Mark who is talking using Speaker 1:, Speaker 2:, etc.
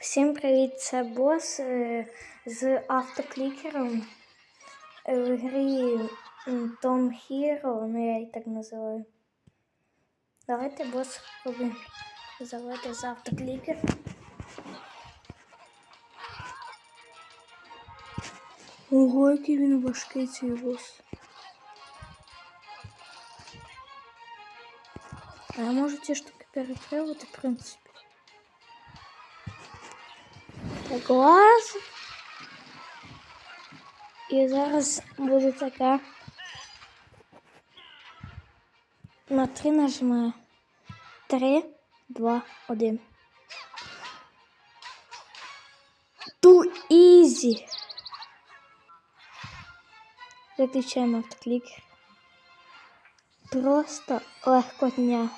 Speaker 1: Всім привіт, це бос е, з автоклікером е, в грі Tom Hero, ну я її так називаю. Давайте бос спробуємо завести з автоклікер. Ого, який він важкий цей бос. А я можу ці штуки перепривати, в принципі. Глаз. І зараз буде таке. На три нажимаю. Три, два, один. Ту ізі. Виключаємо автоклік. Просто легкотня.